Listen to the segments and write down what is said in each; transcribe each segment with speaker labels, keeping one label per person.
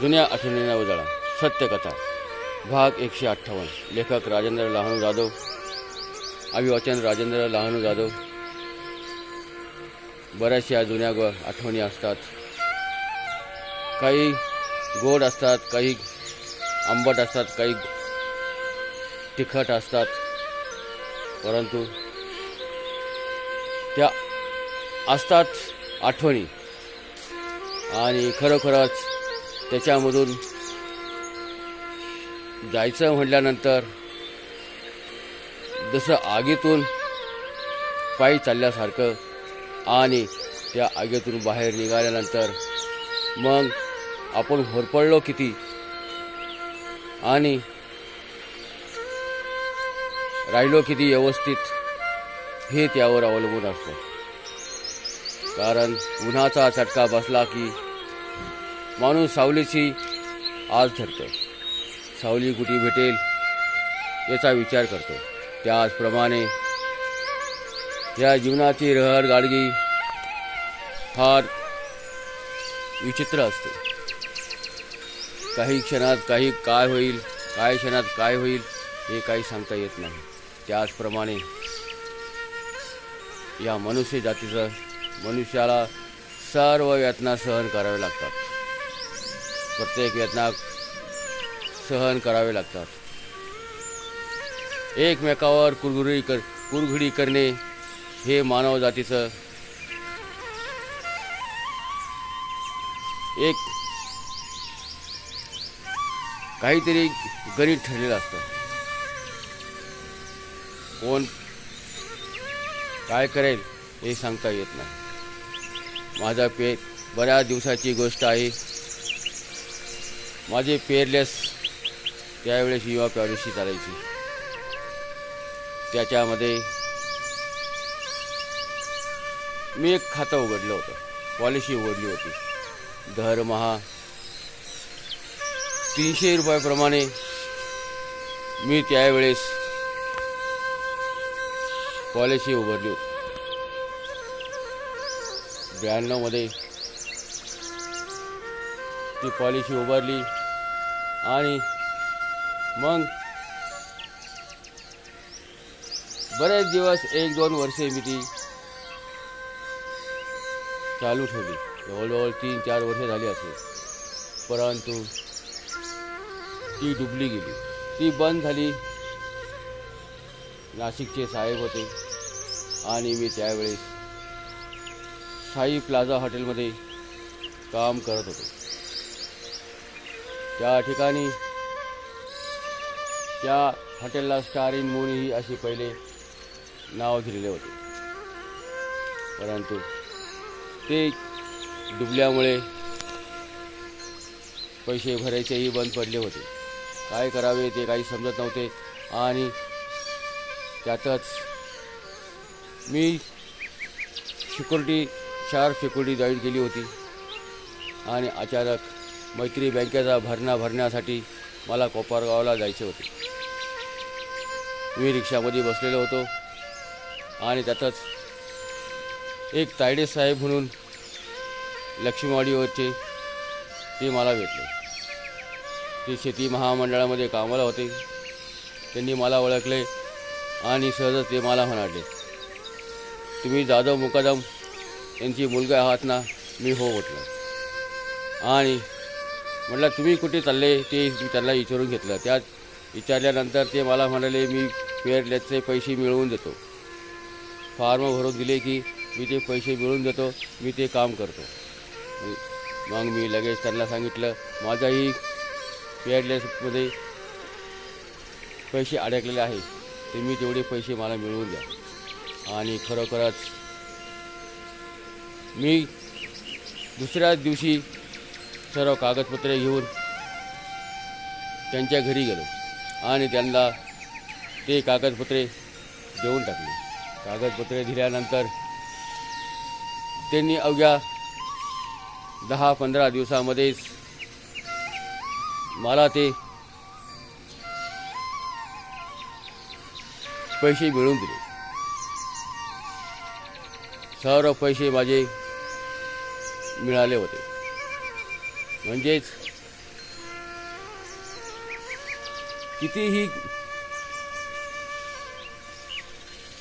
Speaker 1: जुन्या आठवणींना उजाळा. सत्यकथा. भाग एकशे अठ्ठावन्न. लेखक राजेंद्र लहानू जाधव. अभिवाचन राजेंद्र लहानू जाधव. बऱ्याचशा जुन्या ग आठवणी असतात. काही गोड असतात काही आंबट असतात काही तिखट असतात. परंतु त्या असतात आठवणी. आणि खरोखरच त्याच्यामधून जायचं म्हटल्यानंतर जसं आगीतून पायी चालल्यासारखं आणि त्या आगीतून बाहेर निघाल्यानंतर मग आपण होरपडलो किती? आणि राहिलो किती व्यवस्थित? हे त्यावर अवलंबून असतं. कारण उन्हाचा चटका बसला की माणूस सावलीची आज धरतो सावली कुठे भेटेल याचा विचार करतो. त्याचप्रमाणे या जीवनाची रहर गाडगी फार विचित्र असते. काही क्षणात काही काय होईल काय क्षणात काय होईल हे काही सांगता येत नाही. त्याचप्रमाणे या मनुष्य जातीचं मनुष्याला सर्व यातना सहन करावे लागतात. प्रत्येक वेदना सहन करावे लागतात. एकमेकावर कुरघुरी कर कुरघुडी करणे हे मानव जातीचं एक काहीतरी गणित ठरलेलं असतं. कोण काय करेल हे सांगता येत नाही. माझा पे बऱ्याच दिवसाची गोष्ट आहे. माझे पेरलेस त्यावेळेस युवा पॉलिसी चालायची. त्याच्यामध्ये मी एक खातं उघडलं होतं. पॉलिसी उघडली होती. दरमहा तीनशे रुपयाप्रमाणे मी त्यावेळेस पॉलिसी उघडली होती. ब्याण्णवमध्ये ती पॉलिसी उभारली. आणि मग बरेच दिवस एक दोन वर्षे मी ती चालू ठेवली. जवळजवळ तीन चार वर्षे झाली असेल. परंतु ती डुबली गेली. ती बंद झाली. नाशिकचे साहेब होते. आणि मी त्यावेळेस साई प्लाझा हॉटेलमध्ये काम करत होतो. त्या ठिकाणी त्या हॉटेलला स्टार इन मून ही असे पहिले नाव दिलेले होते. परंतु ते डुबल्यामुळे पैसे भरायचेही बंद पडले होते. काय करावे ते काही समजत नव्हते आणि त्यातच मी सिक्युरिटी चार सिक्युरिटी जॉईन केली होती आणि अचानक मैत्री बँकेचा भरणा भरण्यासाठी मला कोपरगावला जायचे होते. मी रिक्षामध्ये बसलेलो होतो आणि त्यातच एक तायडे साहेब म्हणून लक्ष्मीवाडीवरचे ते मला भेटले. ते शेती महामंडळामध्ये कामाला होते. त्यांनी मला ओळखले आणि सहजच ते मला म्हणाले तुम्ही जाधव मुकादम यांची मुलगा आहात ना मी हो म्हटलं. आणि म्हटलं तुम्ही कुठे चालले? ते मी त्यांना विचारून घेतलं. त्यात विचारल्यानंतर ते मला म्हणाले मी पेरल्याचे पैसे मिळवून देतो. फॉर्म भरून दिले की मी ते पैसे मिळवून देतो मी ते काम करतो. मग मी लगेच त्यांना सांगितलं माझाही पेरलेसमध्ये पैसे अडकलेले आहेत. ते मी तेवढे पैसे मला मिळवून द्या. आणि खरोखरच मी दुसऱ्याच दिवशी सर्व कागदपत्रे घेऊन त्यांच्या घरी गेलो आणि त्यांना ते कागदपत्रे देऊन टाकले. कागदपत्रे दिल्यानंतर त्यांनी अवघ्या दहा पंधरा दिवसामध्येच मला ते पैसे मिळवून दिले. सर्व पैसे माझे मिळाले होते. म्हणजेच कितीही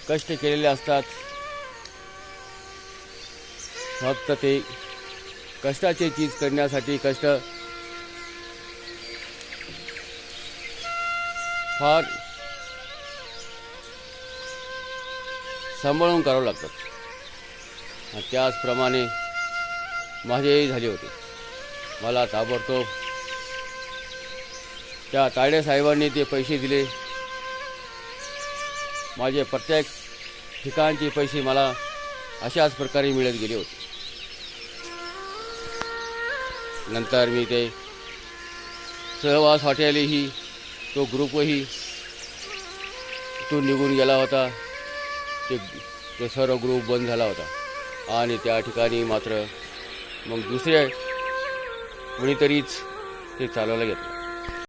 Speaker 1: कष्ट केलेले असतात फक्त ते कष्टाचे चीज करण्यासाठी कष्ट फार सांभाळून करावं लागतात त्याचप्रमाणे माझेही झाले होते. मला ताबडतोब त्या तायडे साहेबांनी ते पैसे दिले. माझे प्रत्येक ठिकाणचे पैसे मला अशाच प्रकारे मिळत गेले होते. नंतर मी ते सहवास हॉटेलही तो ग्रुपही तो निघून गेला होता. ते ते सर्व ग्रुप बंद झाला होता. आणि त्या ठिकाणी मात्र मग दुसरे कुणीतरीच ते चालवायला घेतलं.